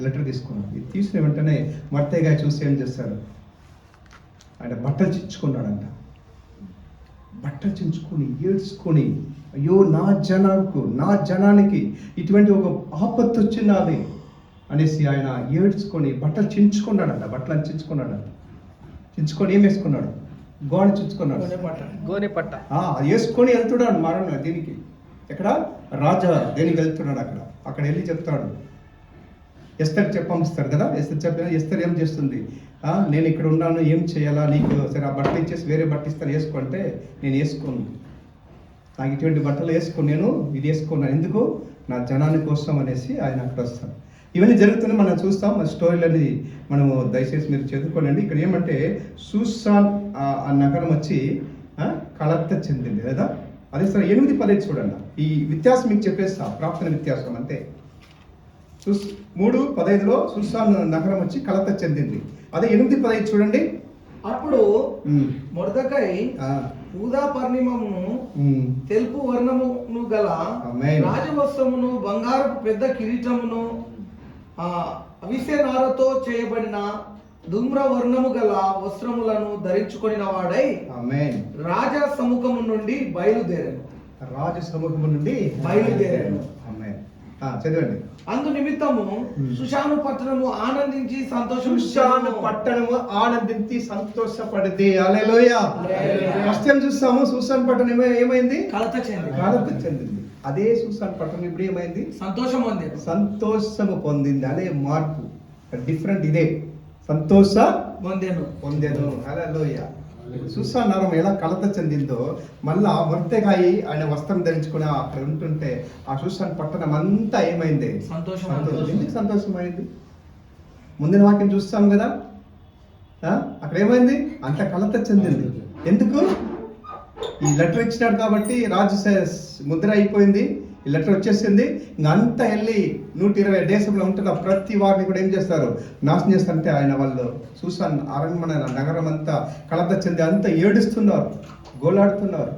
Letter తీసుకున్నాడు ఇది తీసిన వెంటనే మత్తయ్య చూసి ఏం చేస్తాడు ఆయన బట్టలు చించుకున్నాడంట. బట్టలు చించుకొని ఏడ్చుకొని అయ్యో నా జనానికి నా జనానికి ఇటువంటి ఒక ఆపత్తు వచ్చినది అనేసి ఆయన ఏడ్చుకొని బట్టలు చించుకున్నాడంట. బట్టలు చించుకున్నాడంట. చించుకొని ఏం వేసుకున్నాడు? గోడ చించుకున్నాడు. గోనె పట్ట. ఆ, అది వేసుకొని వెళ్తున్నాడు మరణ దీనికి. ఎక్కడ? రాజా దేనికి వెళ్తున్నాడు అక్కడ? అక్కడ వెళ్ళి చెప్తాడు. ఎస్తర్ చెప్పంపిస్తారు కదా? ఎస్తర్ చెప్ప ఎస్తర్ ఏం చేస్తుంది? నేను ఇక్కడ ఉన్నాను ఏం చేయాలా? నీకు సరే ఆ బట్టలు ఇచ్చేసి వేరే బట్ట ఇస్తాను వేసుకుంటే నేను వేసుకోను. నాకు ఇటువంటి బట్టలు వేసుకుని నేను ఇది వేసుకున్నాను ఎందుకు? నా జనాని కోసం అనేసి ఆయన అక్కడ వస్తాను ఇవన్నీ జరుగుతున్నాయి మనం చూస్తాం. మన స్టోరీలని మనము దయచేసి మీరు చదువుకోనండి. ఇక్కడ ఏమంటే సూసాన్ ఆ నగరం వచ్చి కలత్త చెందింది కదా అదే సరే ఎనిమిది పదే చూడండి. ఈ వ్యత్యాసం మీకు చెప్పేస్తా. ప్రాప్తన వ్యత్యాసం అంతే. సుస్ మూడు పదహైదులో సుసాన్ నగరం వచ్చి కలత చెందింది. అదే ఎనిమిది పదహైదు చూడండి. అప్పుడు ఆ, ఊదా పరిణిమమును తెలుపు వర్ణమును గల. రాజవస్త్రమును బంగారపు పెద్ద కిరీటమును ఆ అవిసె నారతో చేయబడిన ధూమ్ర వర్ణము గల వస్త్రములను ధరించుకొనిన వాడై రాజా సముఖము నుండి బయలుదేరాను. రాజ సమూహం నుండి బయలుదేరాను. చదవండి. అందు నిమిత్తము. సుషాను పట్టణము ఆనందించి సంతోషం సుశాన్ పట్టణము ఆనందించి సంతోషపడింది అలెలోయ. ఫస్ట్ టైం చూస్తాము సుశాన్ పట్టణం ఏమై- ఏమైంది? కలత చెంది కలత చెందింది. అదే సుశాన్ పట్టణం ఇప్పుడు ఏమైంది? సంతోషం ఉంది సంతోషము పొందింది. అదే మార్పు. డిఫరెంట్ ఇదే. సంతోష పొందాను. పొందెను. హల్లెలూయా. చూసా నరం ఎలా కలత చెందిందో మళ్ళా వర్తెగాయి ఆయన వస్త్రం ధరించుకుని అక్కడ ఉంటుంటే ఆ చూసాను పట్టణం అంతా ఏమైంది? సంతోషం సంతోషం. ఎందుకు సంతోషమైంది? ముందున వాక్యం చూస్తాం కదా? అక్కడ ఏమైంది? అంత కలత చెందింది. ఎందుకు? ఈ లెటర్ ఇచ్చినాడు కాబట్టి రాజు ముద్ర అయిపోయింది. ఈ లెటర్ వచ్చేసింది. ఇంకా అంతా వెళ్ళి నూట ఇరవై దేశంలో ఉంటున్న ప్రతి వారిని కూడా ఏం చేస్తారు? నాశనం చేస్తారంటే ఆయన వాళ్ళు. చూసాను అరణ్మన నగరం అంతా కలత చెంది అంతా ఏడుస్తున్నారు. గోలాడుతున్నారు.